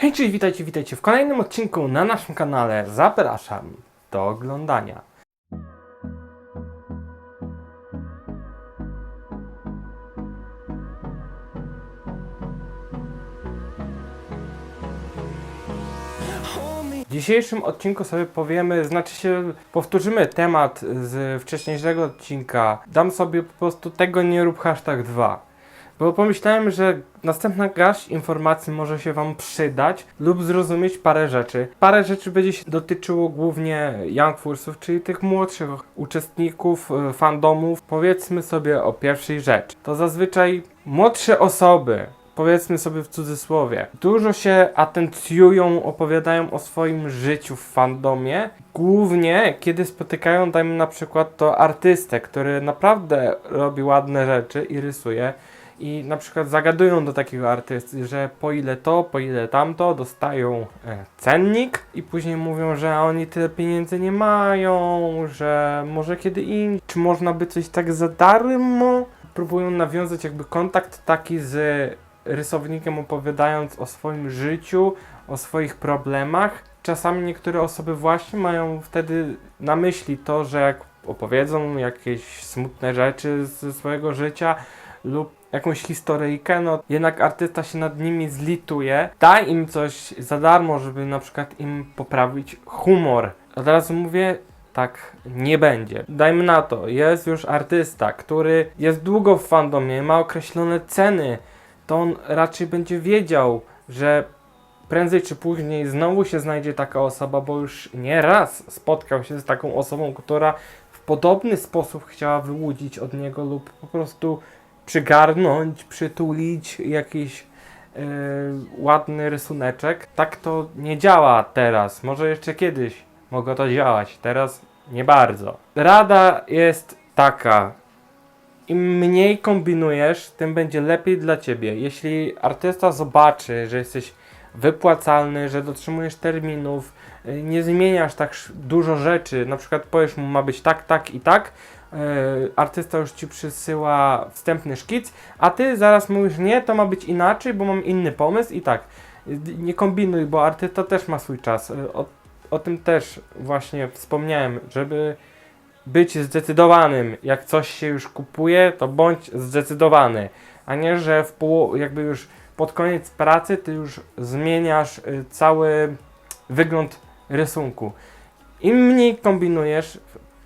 Hej, cześć, witajcie, witajcie w kolejnym odcinku na naszym kanale. Zapraszam do oglądania. W dzisiejszym odcinku sobie powiemy, znaczy się powtórzymy temat z wcześniejszego odcinka. Dam sobie po prostu tego nie rób hashtag 2. Bo pomyślałem, że następna garść informacji może się Wam przydać lub zrozumieć parę rzeczy. Parę rzeczy będzie się dotyczyło głównie Young Force'ów, czyli tych młodszych uczestników e, fandomów. Powiedzmy sobie o pierwszej rzeczy. To zazwyczaj młodsze osoby, powiedzmy sobie w cudzysłowie, dużo się atencjują, opowiadają o swoim życiu w fandomie, głównie kiedy spotykają, dajmy na przykład to artystę, który naprawdę robi ładne rzeczy i rysuje i na przykład zagadują do takiego artysty, że po ile to, po ile tamto, dostają e, cennik i później mówią, że oni tyle pieniędzy nie mają, że może kiedy indziej, czy można by coś tak za darmo? Próbują nawiązać jakby kontakt taki z rysownikiem opowiadając o swoim życiu, o swoich problemach. Czasami niektóre osoby właśnie mają wtedy na myśli to, że jak opowiedzą jakieś smutne rzeczy ze swojego życia lub jakąś historyjkę, no jednak artysta się nad nimi zlituje, da im coś za darmo, żeby na przykład im poprawić humor. Od razu mówię, tak nie będzie. Dajmy na to, jest już artysta, który jest długo w fandomie, ma określone ceny, to on raczej będzie wiedział, że prędzej czy później znowu się znajdzie taka osoba, bo już nie raz spotkał się z taką osobą, która w podobny sposób chciała wyłudzić od niego lub po prostu przygarnąć, przytulić jakiś e, ładny rysuneczek. Tak to nie działa teraz. Może jeszcze kiedyś mogło to działać, teraz nie bardzo. Rada jest taka. Im mniej kombinujesz, tym będzie lepiej dla ciebie. Jeśli artysta zobaczy, że jesteś wypłacalny, że dotrzymujesz terminów, y, nie zmieniasz tak dużo rzeczy, na przykład powiesz mu ma być tak, tak i tak, artysta już ci przysyła wstępny szkic, a ty zaraz mówisz nie, to ma być inaczej, bo mam inny pomysł i tak. Nie kombinuj, bo artysta też ma swój czas. Y, O, o tym też właśnie wspomniałem, żeby być zdecydowanym, jak coś się już kupuje, to bądź zdecydowany, a nie, że w pół, jakby już pod koniec pracy ty już zmieniasz y, cały wygląd rysunku. Im mniej kombinujesz,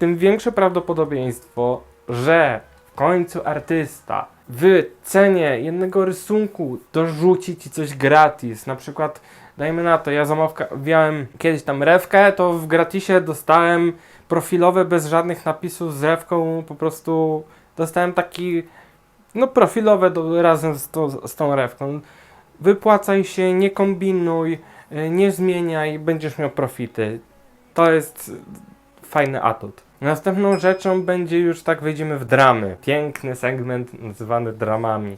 tym większe prawdopodobieństwo, że w końcu artysta w cenie jednego rysunku dorzuci ci coś gratis. Na przykład, dajmy na to, ja zamawiałem kiedyś tam rewkę, to w gratisie dostałem profilowe bez żadnych napisów z rewką, po prostu dostałem taki no profilowe do, razem z, to, z tą rewką. Wypłacaj się, nie kombinuj, nie zmieniaj, będziesz miał profity. To jest fajny atut. Następną rzeczą będzie już tak wejdziemy w dramy. Piękny segment nazywany dramami.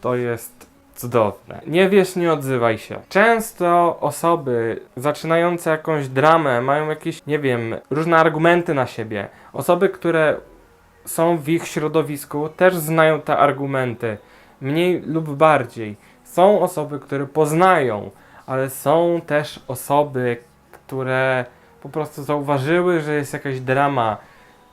To jest cudowne. Nie wiesz, nie odzywaj się. Często osoby zaczynające jakąś dramę mają jakieś, nie wiem, różne argumenty na siebie. Osoby, które są w ich środowisku, też znają te argumenty, mniej lub bardziej. Są osoby, które poznają, ale są też osoby, które po prostu zauważyły, że jest jakaś drama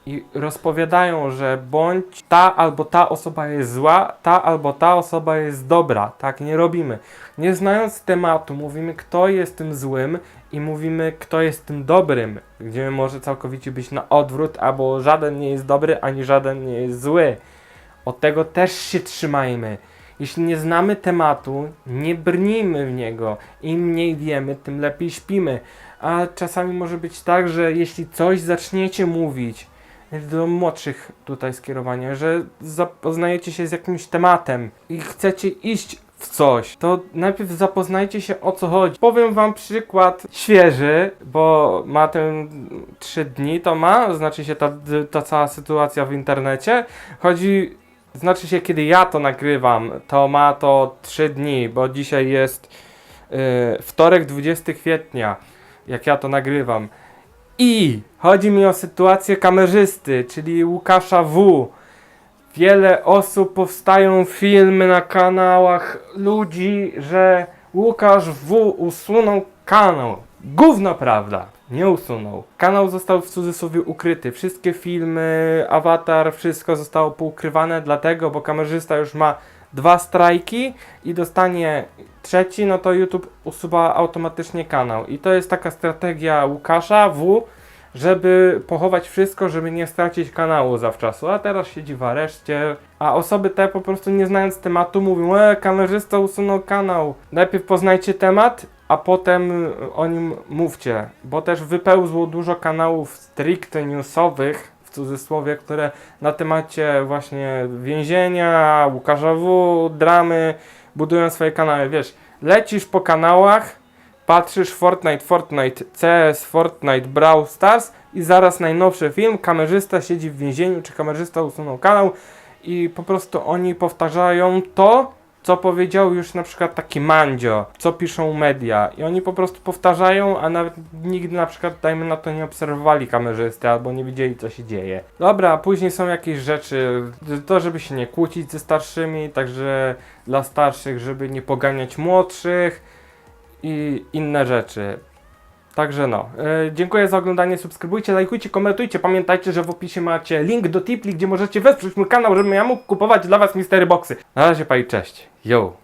i rozpowiadają, że bądź ta albo ta osoba jest zła, ta albo ta osoba jest dobra. Tak nie robimy. Nie znając tematu, mówimy, kto jest tym złym i mówimy, kto jest tym dobrym, gdzie może całkowicie być na odwrót, albo żaden nie jest dobry, ani żaden nie jest zły. Od tego też się trzymajmy. Jeśli nie znamy tematu, nie brnijmy w niego. Im mniej wiemy, tym lepiej śpimy. A czasami może być tak, że jeśli coś zaczniecie mówić, do młodszych tutaj skierowania, że zapoznajecie się z jakimś tematem i chcecie iść w coś, to najpierw zapoznajcie się o co chodzi. Powiem wam przykład świeży, bo ma ten 3 dni, to ma, znaczy się ta, ta cała sytuacja w internecie. Chodzi, znaczy się kiedy ja to nagrywam, to ma to 3 dni, bo dzisiaj jest yy, wtorek 20 kwietnia, jak ja to nagrywam. I chodzi mi o sytuację kamerzysty, czyli Łukasza W. Wiele osób powstają filmy na kanałach ludzi, że Łukasz W. usunął kanał. Gówno prawda, nie usunął. Kanał został w cudzysłowie ukryty. Wszystkie filmy, awatar, wszystko zostało poukrywane, dlatego, bo kamerzysta już ma dwa strajki i dostanie trzeci, no to YouTube usuwa automatycznie kanał. I to jest taka strategia Łukasza W, żeby pochować wszystko, żeby nie stracić kanału zawczasu. A teraz siedzi w areszcie. A osoby te po prostu nie znając tematu mówią, e, kamerzysta usunął kanał. Najpierw poznajcie temat, a potem o nim mówcie. Bo też wypełzło dużo kanałów stricte newsowych, w cudzysłowie, które na temacie właśnie więzienia, Łukasza W, dramy, budują swoje kanały. Wiesz, lecisz po kanałach, patrzysz Fortnite, Fortnite, CS, Fortnite, Brawl Stars i zaraz najnowszy film, kamerzysta siedzi w więzieniu, czy kamerzysta usunął kanał i po prostu oni powtarzają to, co powiedział już na przykład taki Mandzio, co piszą media i oni po prostu powtarzają, a nawet nigdy na przykład, dajmy na to, nie obserwowali kamerzysty albo nie widzieli, co się dzieje. Dobra, a później są jakieś rzeczy, to żeby się nie kłócić ze starszymi, także dla starszych, żeby nie poganiać młodszych, i inne rzeczy. Także no, e, dziękuję za oglądanie, subskrybujcie, lajkujcie, komentujcie. Pamiętajcie, że w opisie macie link do Tipli, gdzie możecie wesprzeć mój kanał, żebym ja mógł kupować dla was Mystery Boxy. Na razie, pa i cześć. Yo!